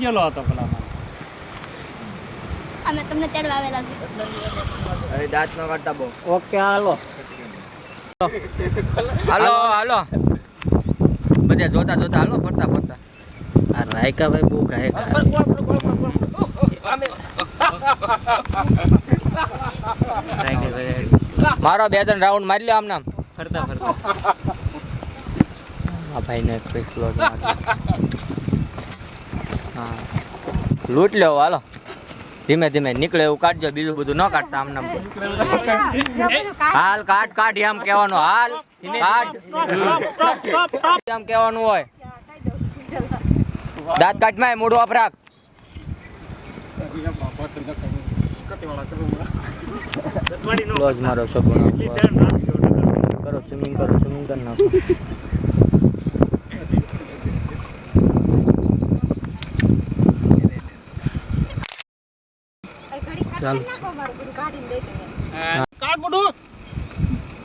ગયેલો હતો પેલામાં અમે તમને તેડવા આવેલા છે અરે દાંત નો કાઢતા બહુ. ઓકે હાલો. હાલો હાલો. બધા જોતા જોતા હાલો ફરતા ફરતા. આ રાયકા ભાઈ બહુ ગાય મારો બે ત્રણ રાઉન્ડ મારી લ્યો આમ નામ ફરતા ફરતા. આ ભાઈને ફેસલો હા લૂંટ લેવો, હાલો. ધીમે ધીમે નીકળે એવું કાઢજો, બીજું બધું ન કાઢતા આમ નામ હાલ, કાઢ કાઢ એમ કહેવાનું, હાલ. કાઢ. એમ કહેવાનું હોય. દાંત કાઢમાં મોઢું આપ રાખ. લોજ મારો સપનો કરો સ્વિમિંગ કરો સ્વિમિંગ કરી નાખો. ચાલો. કાઢ મોઢું.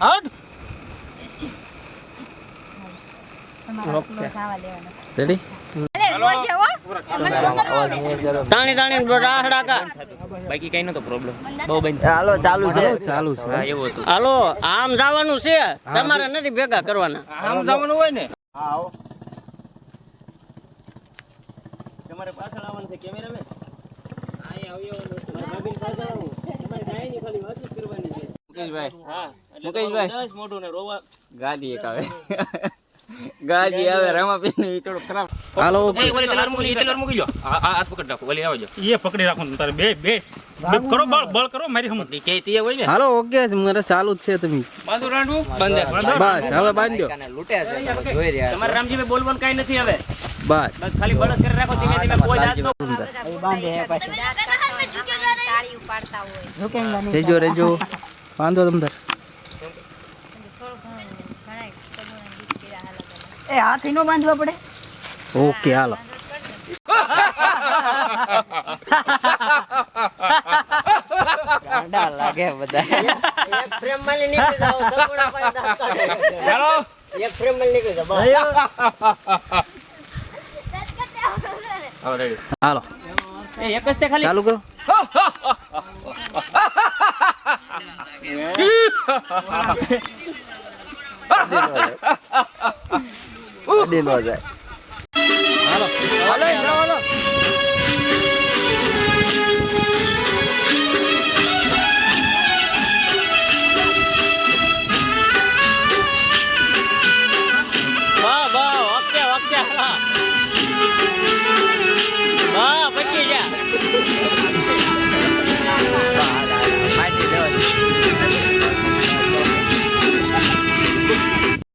હટ રેડી તાણી તાણી રાહડા કા બાકી કઈ નતો પ્રોબ્લેમ બહુ બંધ હાલો ચાલુ છે. ચાલુ છે. હા એવું હતું. હાલો આમ જવાનું છે. તમારે નથી ભેગા કરવાના. આમ જવાનું હોય ને. તમારે પાછળ આવવાનું છે કેમેરામેન મુકેશભાઈ મોઢું ને રોવા ગાડી એક આવે. ગાડી આવે રમાપી ને થોડો ખરાબ. હાલો. ઓલી તલવાર મૂકી તલવાર મૂકી લો આ આ હાથ પકડ રાખો ઓલી આવજો. એ પકડી રાખવાનું તારે બે બે. બે કરો બળ બળ કરો મારી હમ. કે તી હોય ને? હાલો ઓકે મારે ચાલુ જ છે તમે. બાંધું રાંડવું બંધ. બસ હવે બાંધ્યો કાને છે જોઈ રહ્યા તમારે રામજીભાઈ બોલવાનું કઈ નથી હવે. બસ. બસ ખાલી બળદ કરી રાખો ધીમે ધીમે કોઈ જાત નો સાડી ઉપાડતા હોય રેજો રેજો. એ હાથી નો બાંધવા પડે. ઓકે હાલો. ગાંડા લાગે બધા. એક ફ્રેમમાં નીકળી જાવ સગવડા પાસે દાંત એક ફ્રેમમાં નીકળી જાવ હાલો. એ એક જ તે ખાલી? ચાલુ કરો. અડી નો જાય. ઓકે હા વાહ પછી જા